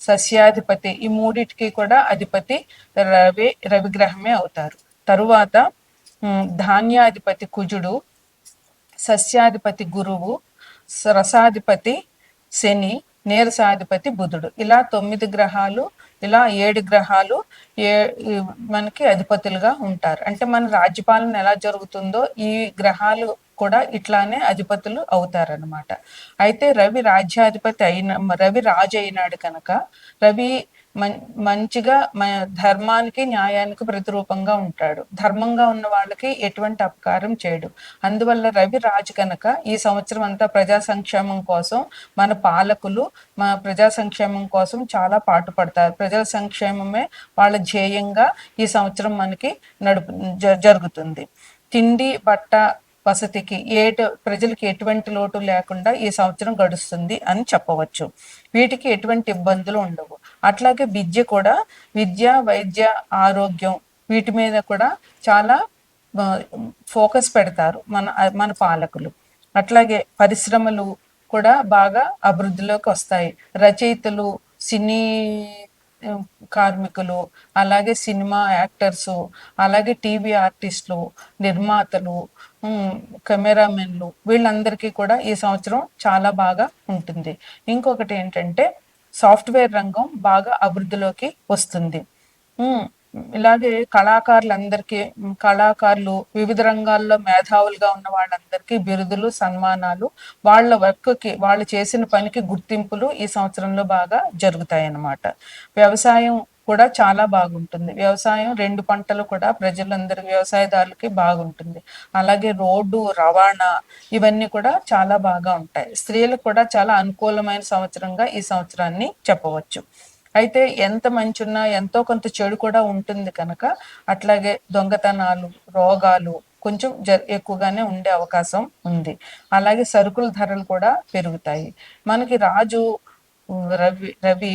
సస్యాధిపతి. ఈ మూడిటికి కూడా అధిపతి రవి రవిగ్రహమే అవుతారు. తరువాత ఉమ్, ధాన్యాధిపతి కుజుడు సస్యాధిపతి గురువు రసాధిపతి శని నీరసాధిపతి బుధుడు. ఇలా తొమ్మిది గ్రహాలు ఇలా ఏడు గ్రహాలు ఏ మనకి అధిపతులుగా ఉంటారు. అంటే మన రాజ్యపాలన ఎలా జరుగుతుందో ఈ గ్రహాలు కూడా ఇట్లానే అధిపతులు అవుతారనమాట అయితే రవి రాజ్యాధిపతి అయిన రవి రాజు అయినాడు కనుక రవి మంచిగా ధర్మానికి న్యాయానికి ప్రతిరూపంగా ఉంటాడు. ధర్మంగా ఉన్న వాళ్ళకి ఎటువంటి అపకారం చేయడు. అందువల్ల రవి రాజు కనుక ఈ సంవత్సరం అంతా ప్రజా సంక్షేమం కోసం మన పాలకులు మన ప్రజా సంక్షేమం కోసం చాలా పాటుపడతారు. ప్రజల సంక్షేమమే వాళ్ళ ధ్యేయంగా ఈ సంవత్సరం మనకి నడుపు జ- జరుగుతుంది. తిండి బట్ట వసతికి ఏ ప్రజలకి ఎటువంటి లోటు లేకుండా ఈ సంవత్సరం గడుస్తుంది అని చెప్పవచ్చు. వీటికి ఎటువంటి ఇబ్బందులు ఉండవు. అట్లాగే విద్య కూడా విద్య వైద్య ఆరోగ్యం వీటి మీద కూడా చాలా ఫోకస్ పెడతారు మన మన పాలకులు. అట్లాగే పరిశ్రమలు కూడా బాగా అభివృద్ధిలోకి వస్తాయి. రచయితలు సినీ కార్మికులు అలాగే సినిమా యాక్టర్స్ అలాగే టీవీ ఆర్టిస్టులు నిర్మాతలు కెమెరామెన్లు వీళ్ళందరికీ కూడా ఈ సంవత్సరం చాలా బాగా ఉంటుంది. ఇంకొకటి ఏంటంటే సాఫ్ట్వేర్ రంగం బాగా అభివృద్ధిలోకి వస్తుంది. ఇలాగే కళాకారులందరికీ కళాకారులు వివిధ రంగాల్లో మేధావులుగా ఉన్న వాళ్ళందరికీ బిరుదులు సన్మానాలు వాళ్ళ వర్క్కి వాళ్ళు చేసిన పనికి గుర్తింపులు ఈ సంవత్సరంలో బాగా జరుగుతాయి అన్నమాట వ్యవసాయం కూడా చాలా బాగుంటుంది. వ్యవసాయం రెండు పంటలు కూడా ప్రజలందరూ వ్యవసాయదారులకి బాగుంటుంది. అలాగే రోడ్డు రవాణా ఇవన్నీ కూడా చాలా బాగా ఉంటాయి. స్త్రీలకు కూడా చాలా అనుకూలమైన సంవత్సరంగా ఈ సంవత్సరాన్ని చెప్పవచ్చు. అయితే ఎంత మంచి ఉన్నా ఎంతో కొంత చెడు కూడా ఉంటుంది కనుక అట్లాగే దొంగతనాలు రోగాలు కొంచెం జ ఎక్కువగానే ఉండే అవకాశం ఉంది. అలాగే సరుకుల ధరలు కూడా పెరుగుతాయి. మనకి రాజు రవి రవి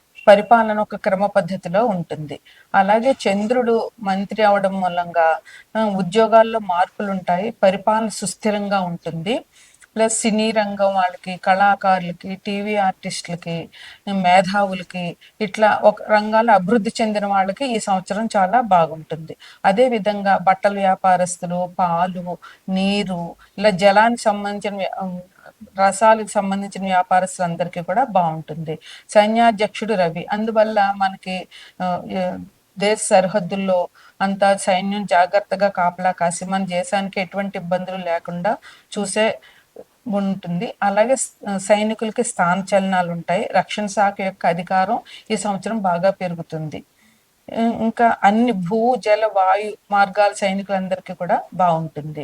పరిపాలన ఒక క్రమ పద్ధతిలో ఉంటుంది. అలాగే చంద్రుడు మంత్రి అవడం మూలంగా ఉద్యోగాల్లో మార్పులు ఉంటాయి పరిపాలన సుస్థిరంగా ఉంటుంది. ప్లస్ సినీ రంగం వాళ్ళకి కళాకారులకి టీవీ ఆర్టిస్టులకి మేధావులకి ఇట్లా ఒక రంగాలు అభివృద్ధి చెందిన వాళ్ళకి ఈ సంవత్సరం చాలా బాగుంటుంది. అదే విధంగా బట్టల వ్యాపారస్తులు పాలు నీరు ఇలా జలానికి సంబంధించిన వ్య- రసాలకు సంబంధించిన వ్యాపారస్తులందరికీ కూడా బాగుంటుంది. సైన్యాధ్యక్షుడు రవి. అందువల్ల మనకి దేశ సరిహద్దుల్లో అంతా సైన్యం జాగ్రత్తగా కాపలా కాసి మన దేశానికి ఎటువంటి ఇబ్బందులు లేకుండా చూసే ఉంటుంది. అలాగే సైనికులకి స్థాన చలనాలు ఉంటాయి. రక్షణ శాఖ యొక్క అధికారం ఈ సంవత్సరం బాగా పెరుగుతుంది. ఇంకా అన్ని భూ జల వాయు మార్గాల సైనికులందరికీ కూడా బాగుంటుంది.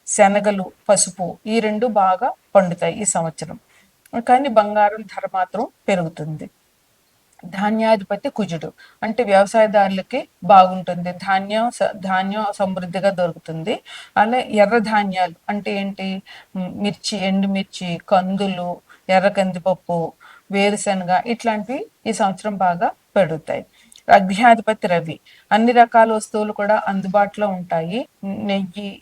శనగలు పసుపు ఈ రెండు బాగా పండుతాయి ఈ సంవత్సరం. కానీ బంగారం ధర మాత్రం పెరుగుతుంది. ధాన్యాధిపతి కుజుడు. అంటే వ్యవసాయదారులకి బాగుంటుంది. ధాన్యం స- ధాన్యం సమృద్ధిగా దొరుకుతుంది. అలా ఎర్ర ధాన్యాలు అంటే ఏంటి? మిర్చి ఎండుమిర్చి కందులు ఎర్ర కందిపప్పు వేరుశనగ ఇట్లాంటివి ఈ సంవత్సరం బాగా పెరుగుతాయి. అగ్నియాధిపతి రవి. అన్ని రకాల వస్తువులు కూడా అందుబాటులో ఉంటాయి. నెయ్యి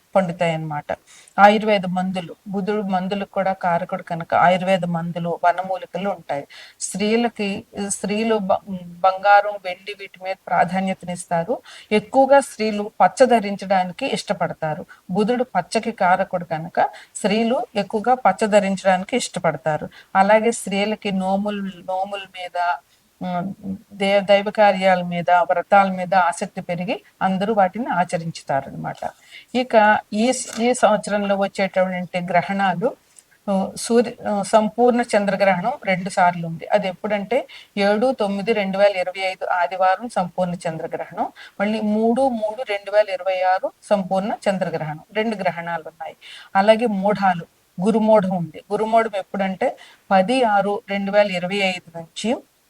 పండుతాయి అన్నమాట ఆయుర్వేద మందులు బుధుడు మందులు కూడా కారకుడు కనుక ఆయుర్వేద మందులు వనమూలికలు ఉంటాయి. స్త్రీలకి స్త్రీలు బ- బంగారం వెండి వీటి మీద ప్రాధాన్యతనిస్తారు. ఎక్కువగా స్త్రీలు పచ్చ ధరించడానికి ఇష్టపడతారు. బుధుడు పచ్చకి కారకుడు కనుక స్త్రీలు ఎక్కువగా పచ్చ ధరించడానికి ఇష్టపడతారు. అలాగే స్త్రీలకి నోములు నోముల మీద దే దైవ కార్యాల మీద వ్రతాల మీద ఆసక్తి పెరిగి అందరూ వాటిని ఆచరించుతారు అనమాట ఇక ఈ ఈ సంవత్సరంలో వచ్చేటటువంటి గ్రహణాలు సూర్య సంపూర్ణ చంద్రగ్రహణం రెండు సార్లు ఉంది. అది ఎప్పుడంటే ఏడు తొమ్మిది రెండు వేల ఇరవై ఐదు ఆదివారం సంపూర్ణ చంద్రగ్రహణం మళ్ళీ మూడు మూడు రెండు వేల ఇరవై ఆరు సంపూర్ణ చంద్రగ్రహణం. రెండు గ్రహణాలు ఉన్నాయి. అలాగే మూఢాలు గురుమూఢం ఉంది. గురుమూఢం ఎప్పుడంటే పది ఆరు రెండు వేల ఇరవై ఐదు నుంచి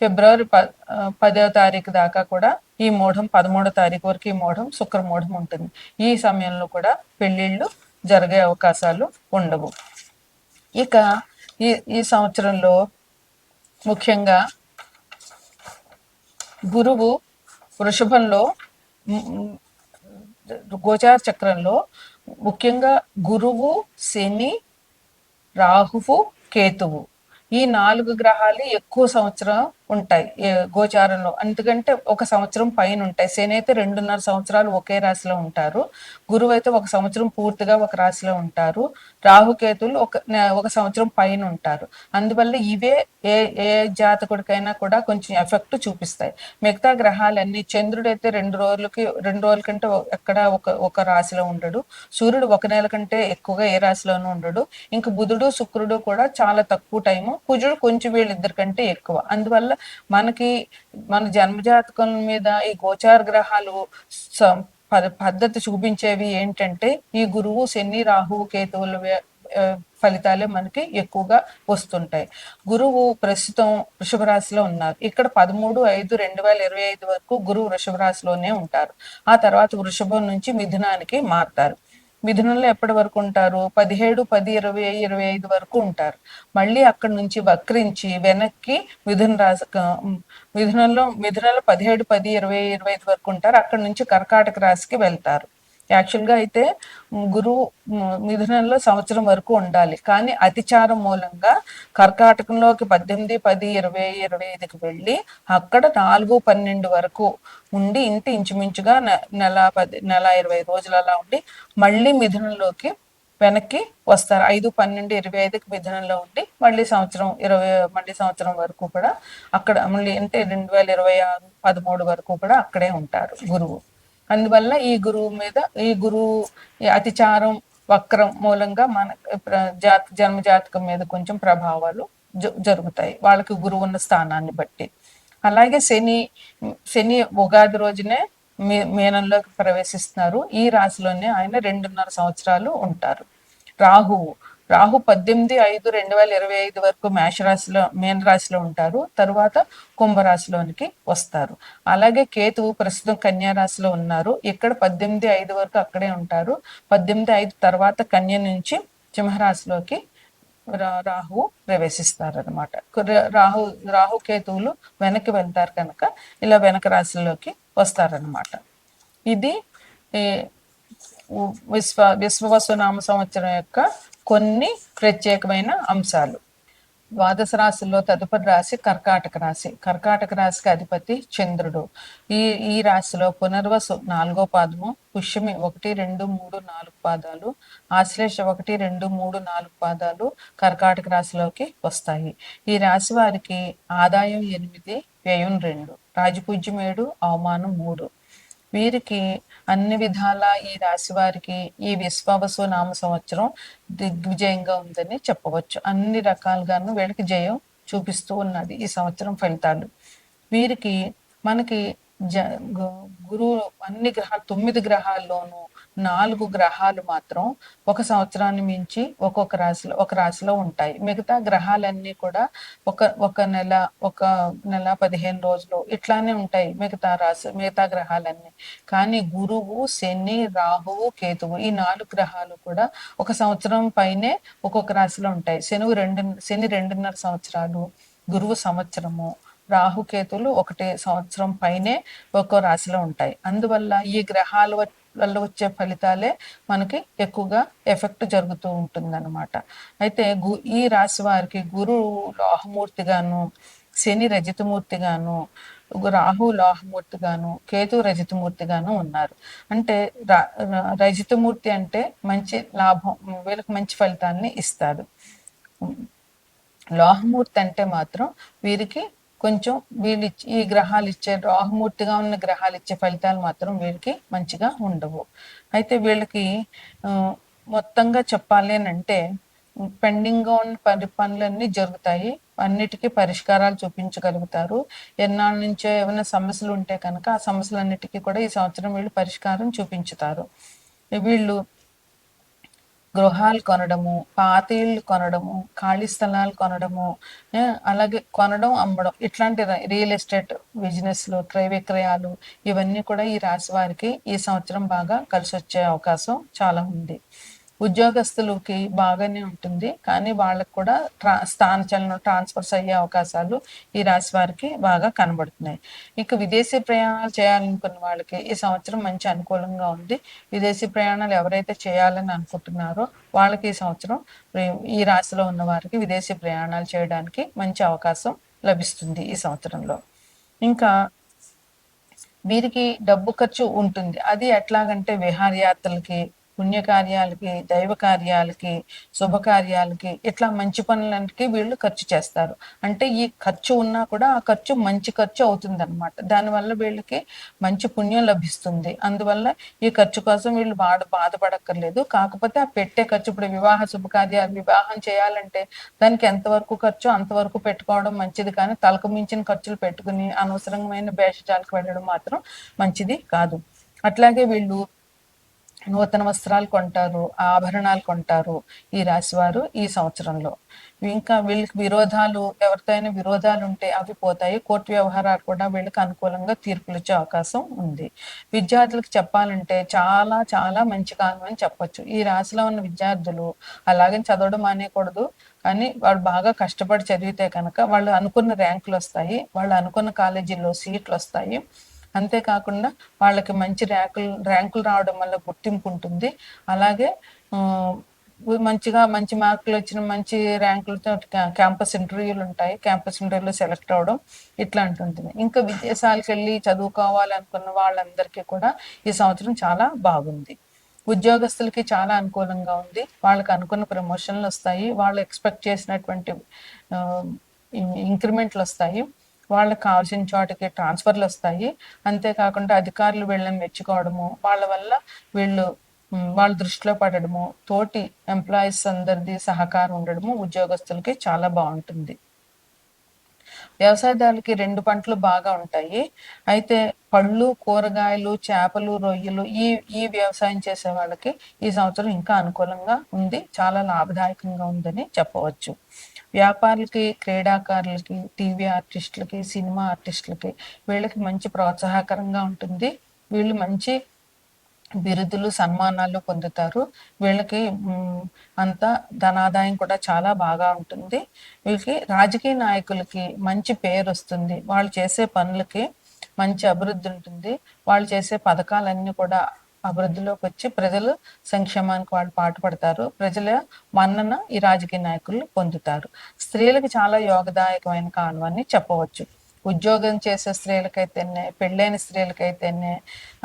ఫిబ్రవరి ప పదవ తారీఖు దాకా కూడా ఈ మూఢం పదమూడో తారీఖు వరకు ఈ మూఢం శుక్ర మూఢం ఉంటుంది. ఈ సమయంలో కూడా పెళ్ళిళ్ళు జరిగే అవకాశాలు ఉండవు. ఇక ఈ ఈ సంవత్సరంలో ముఖ్యంగా గురువు వృషభంలో గోచార చక్రంలో ముఖ్యంగా గురువు శని రాహువు కేతువు. ఈ నాలుగు గ్రహాలు ఎక్కువ సంవత్సరం ఉంటాయి గోచారంలో. ఎందుకంటే ఒక సంవత్సరం పైన ఉంటాయి. శని అయితే రెండున్నర సంవత్సరాలు ఒకే రాశిలో ఉంటారు. గురువు అయితే ఒక సంవత్సరం పూర్తిగా ఒక రాశిలో ఉంటారు. రాహుకేతులు ఒక ఒక సంవత్సరం పైన ఉంటారు. అందువల్ల ఇవే ఏ ఏ జాతకుడికైనా కూడా కొంచెం ఎఫెక్ట్ చూపిస్తాయి. మిగతా గ్రహాలన్నీ చంద్రుడు అయితే రెండు రోజులకి రెండు రోజుల కంటే ఎక్కడ ఒక ఒక రాశిలో ఉండడు. సూర్యుడు ఒక నెల కంటే ఎక్కువగా ఏ రాశిలోనూ ఉండడు. ఇంకా బుధుడు శుక్రుడు కూడా చాలా తక్కువ టైము. కుజుడు కొంచెం వీళ్ళిద్దరి కంటే ఎక్కువ. అందువల్ల మనకి మన జన్మజాతకం మీద ఈ గోచార గ్రహాలు పద్ధతి చూపించేవి ఏంటంటే ఈ గురువు శని రాహువు కేతువుల ఫలితాలే మనకి ఎక్కువగా వస్తుంటాయి. గురువు ప్రస్తుతం వృషభ రాశిలో ఉన్నారు. ఇక్కడ పదమూడు ఐదు రెండు వేల ఇరవై ఐదు వరకు గురువు వృషభ రాశిలోనే ఉంటారు. ఆ తర్వాత వృషభం నుంచి మిథునానికి మారుతారు. మిథునంలో ఎప్పటి వరకు ఉంటారు? పదిహేడు పది ఇరవై ఇరవై ఐదు వరకు ఉంటారు. మళ్ళీ అక్కడి నుంచి వక్రించి వెనక్కి మిథున రాశి మిథునంలో మిథునంలో పదిహేడు పది ఇరవై ఇరవై ఐదు వరకు ఉంటారు. అక్కడి నుంచి కర్కాటక రాశికి వెళ్తారు. యాక్చువల్గా అయితే గురువు మిథునంలో సంవత్సరం వరకు ఉండాలి. కానీ అతిచారం మూలంగా కర్కాటకంలోకి పద్దెనిమిది పది ఇరవై ఇరవై ఐదుకి వెళ్ళి అక్కడ నాలుగు పన్నెండు వరకు ఉండి ఇంటి ఇంచుమించుగా నెల పది నెల ఇరవై రోజులు అలా ఉండి మళ్ళీ మిథునంలోకి వెనక్కి వస్తారు. ఐదు పన్నెండు ఇరవై ఐదుకి మిథునంలో ఉండి మళ్ళీ సంవత్సరం ఇరవై మళ్ళీ సంవత్సరం వరకు కూడా అక్కడ మళ్ళీ అంటే రెండు వేల ఇరవై ఆరు పదమూడు వరకు కూడా అక్కడే ఉంటారు గురువు. అందువల్ల ఈ గురువు మీద ఈ గురువు అతిచారం వక్రం మూలంగా మన జాత జన్మ జాతకం మీద కొంచెం ప్రభావాలు జరుగుతాయి. వాళ్ళకి గురువు ఉన్న స్థానాన్ని బట్టి. అలాగే శని శని ఉగాది రోజునే మీ మీనంలోకి ప్రవేశిస్తున్నారు. ఈ రాశిలోనే ఆయన రెండున్నర సంవత్సరాలు ఉంటారు. రాహువు రాహు పద్దెనిమిది ఐదు రెండు వేల ఇరవై ఐదు వరకు మేషరాశిలో మీన రాశిలో ఉంటారు. తరువాత కుంభరాశిలోనికి వస్తారు. అలాగే కేతువు ప్రస్తుతం కన్యా రాశిలో ఉన్నారు. ఇక్కడ పద్దెనిమిది ఐదు వరకు అక్కడే ఉంటారు. పద్దెనిమిది ఐదు తర్వాత కన్య నుంచి సింహరాశిలోకి రాహు ప్రవేశిస్తారు అనమాట రాహు రాహు కేతువులు వెనక్కి వెళ్తారు కనుక ఇలా వెనక రాశిలోకి వస్తారనమాట ఇది విశ్వ విశ్వవసునామ సంవత్సరం యొక్క కొన్ని ప్రత్యేకమైన అంశాలు. ద్వాదశ రాశిలో తదుపరి రాశి కర్కాటక రాశి. కర్కాటక రాశికి అధిపతి చంద్రుడు. ఈ ఈ రాశిలో పునర్వసు నాలుగో పాదము పుష్యమి ఒకటి రెండు మూడు నాలుగు పాదాలు ఆశ్లేష ఒకటి రెండు మూడు నాలుగు పాదాలు కర్కాటక రాశిలోకి వస్తాయి. ఈ రాశి వారికి ఆదాయం ఎనిమిది వ్యయం రెండు రాజపూజ్యం ఏడు అవమానం మూడు. వీరికి అన్ని విధాల ఈ రాశి వారికి ఈ విశ్వావసు నామ సంవత్సరం దిగ్విజయంగా ఉందని చెప్పవచ్చు. అన్ని రకాలుగాను వీళ్ళకి జయం చూపిస్తూ ఉన్నది ఈ సంవత్సరం ఫలితాలు. వీరికి మనకి జ గురువు అన్ని గ్రహాలు తొమ్మిది గ్రహాల్లోనూ నాలుగు గ్రహాలు మాత్రం ఒక సంవత్సరాన్ని మించి ఒక్కొక్క రాశిలో ఒక రాశిలో ఉంటాయి. మిగతా గ్రహాలన్నీ కూడా ఒక ఒక నెల ఒక నెల పదిహేను రోజులు ఇట్లానే ఉంటాయి మిగతా రాశి మిగతా గ్రహాలన్నీ. కానీ గురువు శని రాహువు కేతువు ఈ నాలుగు గ్రహాలు కూడా ఒక సంవత్సరం పైనే ఒక్కొక్క రాశిలో ఉంటాయి. శనువు రెండు శని రెండున్నర సంవత్సరాలు గురువు సంవత్సరము రాహుకేతులు ఒకటి సంవత్సరం పైనే ఒక్కో రాశిలో ఉంటాయి. అందువల్ల ఈ గ్రహాలు వల్ల వచ్చే ఫలితాలే మనకి ఎక్కువగా ఎఫెక్ట్ జరుగుతూ ఉంటుందన్నమాట. అయితే ఈ రాశి వారికి గురువు లోహమూర్తిగాను శని రజితమూర్తిగాను రాహు లోహమూర్తిగాను కేతు రజితమూర్తిగాను ఉన్నారు. అంటే రజితమూర్తి అంటే మంచి లాభం వీళ్ళకి మంచి ఫలితాన్ని ఇస్తాడు. లోహమూర్తి అంటే మాత్రం వీరికి కొంచెం వీళ్ళు ఈ గ్రహాలు ఇచ్చే రాహుమూర్తిగా ఉన్న గ్రహాలు ఇచ్చే ఫలితాలు మాత్రం వీళ్ళకి మంచిగా ఉండవు. అయితే వీళ్ళకి మొత్తంగా చెప్పాలి అని అంటే పెండింగ్గా ఉన్న పని పనులన్నీ జరుగుతాయి. అన్నిటికీ పరిష్కారాలు చూపించగలుగుతారు. ఎన్నాళ్ళ నుంచో ఏమైనా సమస్యలు ఉంటే కనుక ఆ సమస్యలన్నిటికీ కూడా ఈ సంవత్సరం వీళ్ళు పరిష్కారం చూపించుతారు. వీళ్ళు గృహాలు కొనడము పాతీళ్ళు కొనడము ఖాళీ స్థలాలు కొనడము అలాగే కొనడం అమ్మడం ఇట్లాంటి రియల్ ఎస్టేట్ బిజినెస్లు క్రయ విక్రయాలు ఇవన్నీ కూడా ఈ రాశి వారికి ఈ సంవత్సరం బాగా కలిసి వచ్చే అవకాశం చాలా ఉంది. ఉద్యోగస్తులకి బాగానే ఉంటుంది. కానీ వాళ్ళకు కూడా ట్రా స్థానచలనం ట్రాన్స్ఫర్స్ అయ్యే అవకాశాలు ఈ రాశి వారికి బాగా కనబడుతున్నాయి. ఇక విదేశీ ప్రయాణాలు చేయాలనుకున్న వాళ్ళకి ఈ సంవత్సరం మంచి అనుకూలంగా ఉంది. విదేశీ ప్రయాణాలు ఎవరైతే చేయాలని అనుకుంటున్నారో వాళ్ళకి ఈ సంవత్సరం ఈ రాశిలో ఉన్న వారికి విదేశీ ప్రయాణాలు చేయడానికి మంచి అవకాశం లభిస్తుంది ఈ సంవత్సరంలో. ఇంకా వీరికి డబ్బు ఖర్చు ఉంటుంది. అది ఎట్లాగంటే విహారయాత్రలకి పుణ్యకార్యాలకి దైవ కార్యాలకి శుభకార్యాలకి ఇట్లా మంచి పనులకి వీళ్ళు ఖర్చు చేస్తారు. అంటే ఈ ఖర్చు ఉన్నా కూడా ఆ ఖర్చు మంచి ఖర్చు అవుతుంది అనమాట దానివల్ల వీళ్ళకి మంచి పుణ్యం లభిస్తుంది. అందువల్ల ఈ ఖర్చు కోసం వీళ్ళు బాధ బాధపడక్కర్లేదు. కాకపోతే ఆ పెట్టే ఖర్చు ఇప్పుడు వివాహ శుభకార్యాలు వివాహం చేయాలంటే దానికి ఎంతవరకు ఖర్చు అంతవరకు పెట్టుకోవడం మంచిది. కానీ తలకు మించిన ఖర్చులు పెట్టుకుని అనవసరమైన భేషజాలకు వెళ్ళడం మాత్రం మంచిది కాదు. అట్లాగే వీళ్ళు నూతన వస్త్రాలు కొంటారు ఆభరణాలు కొంటారు ఈ రాశి వారు ఈ సంవత్సరంలో. ఇంకా వీళ్ళకి విరోధాలు ఎవరితో అయినా విరోధాలు ఉంటే అవి పోతాయి. కోర్టు వ్యవహారాలు కూడా వీళ్ళకి అనుకూలంగా తీర్పులు ఇచ్చే అవకాశం ఉంది. విద్యార్థులకు చెప్పాలంటే చాలా చాలా మంచి కాలం అని చెప్పొచ్చు. ఈ రాశిలో ఉన్న విద్యార్థులు అలాగే చదవడం అనేకూడదు కానీ వాళ్ళు బాగా కష్టపడి చదివితే కనుక వాళ్ళు అనుకున్న ర్యాంకులు వస్తాయి. వాళ్ళు అనుకున్న కాలేజీల్లో సీట్లు వస్తాయి. అంతేకాకుండా వాళ్ళకి మంచి ర్యాంకులు ర్యాంకులు రావడం వల్ల గుర్తింపు ఉంటుంది. అలాగే మంచిగా మంచి మార్కులు వచ్చిన మంచి ర్యాంకులతో క్యాంపస్ ఇంటర్వ్యూలు ఉంటాయి. క్యాంపస్ ఇంటర్వ్యూలో సెలెక్ట్ అవ్వడం ఇట్లాంటి ఉంటుంది. ఇంకా విదేశాలకు వెళ్ళి చదువుకోవాలనుకున్న వాళ్ళందరికీ కూడా ఈ సంవత్సరం చాలా బాగుంది. ఉద్యోగస్తులకి చాలా అనుకూలంగా ఉంది. వాళ్ళకి అనుకున్న ప్రమోషన్లు వస్తాయి. వాళ్ళు ఎక్స్పెక్ట్ చేసినటువంటి ఇంక్రిమెంట్లు వస్తాయి. వాళ్ళకి కావాల్సిన చోటకి ట్రాన్స్ఫర్లు వస్తాయి. అంతేకాకుండా అధికారులు వీళ్ళని మెచ్చుకోవడము వాళ్ళ వల్ల వీళ్ళు వాళ్ళ దృష్టిలో పడడము తోటి ఎంప్లాయీస్ అందరిది సహకారం ఉండడము ఉద్యోగస్తులకి చాలా బాగుంటుంది. వ్యవసాయదారులకి రెండు పంటలు బాగా ఉంటాయి. అయితే పళ్ళు కూరగాయలు చేపలు రొయ్యలు ఈ ఈ వ్యవసాయం చేసే వాళ్ళకి ఈ సంవత్సరం ఇంకా అనుకూలంగా ఉంది. చాలా లాభదాయకంగా ఉందని చెప్పవచ్చు. వ్యాపారులకి క్రీడాకారులకి టీవీ ఆర్టిస్టులకి సినిమా ఆర్టిస్టులకి వీళ్ళకి మంచి ప్రోత్సాహకరంగా ఉంటుంది. వీళ్ళు మంచి బిరుదులు సన్మానాలు పొందుతారు. వీళ్ళకి అంత ధనాదాయం కూడా చాలా బాగా ఉంటుంది. వీళ్ళకి రాజకీయ నాయకులకి మంచి పేరు వస్తుంది. వాళ్ళు చేసే పనులకి మంచి అభివృద్ధి ఉంటుంది. వాళ్ళు చేసే పథకాలన్నీ కూడా అభివృద్ధిలోకి వచ్చి ప్రజలు సంక్షేమానికి వాళ్ళు పాటుపడతారు. ప్రజల మన్నన ఈ రాజకీయ నాయకులు పొందుతారు. స్త్రీలకు చాలా యోగదాయకమైన కాలం అని చెప్పవచ్చు. ఉద్యోగం చేసే స్త్రీలకైతేనే పెళ్ళైన స్త్రీలకైతేనే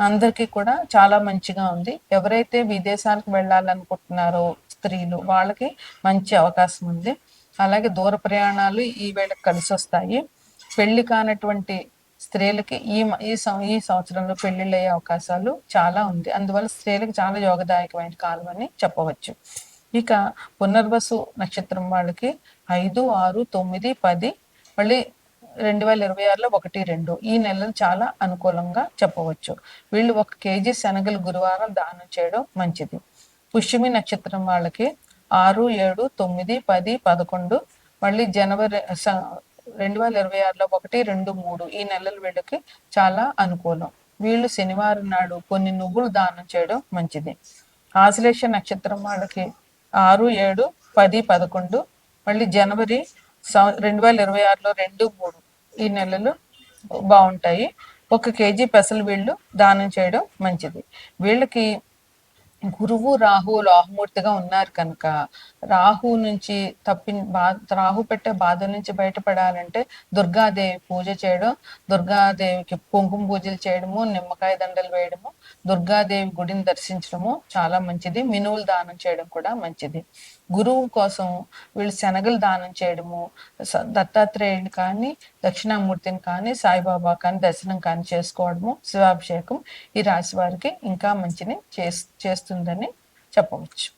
అందరికీ కూడా చాలా మంచిగా ఉంది. ఎవరైతే విదేశాలకు వెళ్ళాలనుకుంటున్నారో స్త్రీలు వాళ్ళకి మంచి అవకాశం ఉంది. అలాగే దూర ప్రయాణాలు ఈ వేళకు కలిసి వస్తాయి పెళ్ళి కానటువంటి స్త్రీలకి ఈ ఈ ఈ సంవత్సరంలో పెళ్ళిళ్ళు అయ్యే అవకాశాలు చాలా ఉంది. అందువల్ల స్త్రీలకు చాలా యోగదాయకమైన కాలం అని చెప్పవచ్చు. ఇక పునర్వసు నక్షత్రం వాళ్ళకి ఐదు ఆరు తొమ్మిది పది మళ్ళీ రెండు వేల ఇరవై ఆరులో ఒకటి రెండు. ఈ నెలలు చాలా అనుకూలంగా చెప్పవచ్చు. వీళ్ళు ఒక కేజీ శనగలు గురువారం దానం చేయడం మంచిది. పుష్యమి నక్షత్రం వాళ్ళకి ఆరు ఏడు తొమ్మిది పది పదకొండు. మళ్ళీ జనవరి స- రెండు వేల ఇరవై ఆరులో ఒకటి రెండు మూడు. ఈ నెలలు వీళ్ళకి చాలా అనుకూలం. వీళ్ళు శనివారం నాడు కొన్ని నువ్వులు దానం చేయడం మంచిది. ఆశ్లేష నక్షత్రం వాళ్ళకి ఆరు ఏడు పది పదకొండు. మళ్ళీ జనవరి రెండు వేల ఇరవై ఆరులో రెండు మూడు. ఈ నెలలు బాగుంటాయి. ఒక కేజీ పెసలు వీళ్ళు దానం చేయడం మంచిది. వీళ్ళకి గురువు రాహు లోహమూర్తిగా ఉన్నారు కనుక రాహు నుంచి తప్పి బా రాహు పెట్టే బాధ నుంచి బయటపడాలంటే దుర్గాదేవి పూజ చేయడం దుర్గాదేవికి కుంకుమ పూజలు చేయడము నిమ్మకాయ దండలు వేయడము దుర్గాదేవి గుడిని దర్శించడము చాలా మంచిది. మినువులు దానం చేయడం కూడా మంచిది. గురువు కోసం వీళ్ళు శనగలు దానం చేయడము దత్తాత్రేయుని కానీ దక్షిణామూర్తిని కానీ సాయిబాబా కానీ దర్శనం కానీ చేసుకోవడము శివాభిషేకం ఈ రాశి వారికి ఇంకా మంచిని చేస్తుందని చెప్పవచ్చు.